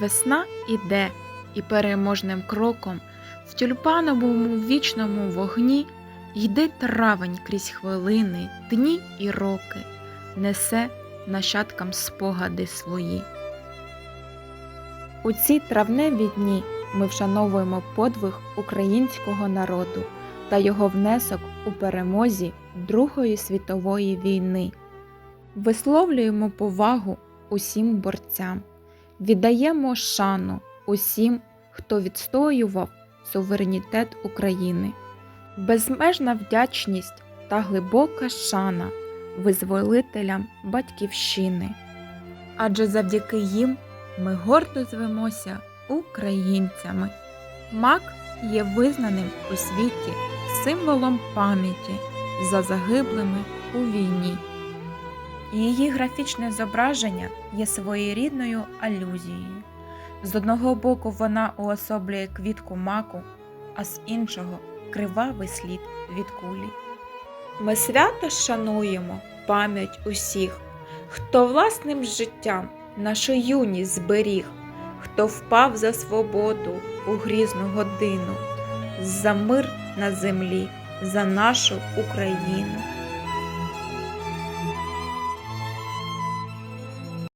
Весна іде, і переможним кроком в тюльпановому вічному вогні йде травень крізь хвилини, дні і роки, несе нащадкам спогади свої. У ці травневі дні ми вшановуємо подвиг українського народу та його внесок у перемозі Другої світової війни. Висловлюємо повагу усім борцям, віддаємо шану усім, хто відстоював суверенітет України. Безмежна вдячність та глибока шана визволителям Батьківщини. Адже завдяки їм ми гордо звемося українцями. Мак є визнаним у світі символом пам'яті за загиблими у війні. Її графічне зображення є своєрідною алюзією. З одного боку вона уособлює квітку маку, а з іншого кривавий слід від кулі. Ми свято шануємо пам'ять усіх, хто власним життям нашу юність зберіг, хто впав за свободу у грізну годину, за мир на землі, за нашу Україну.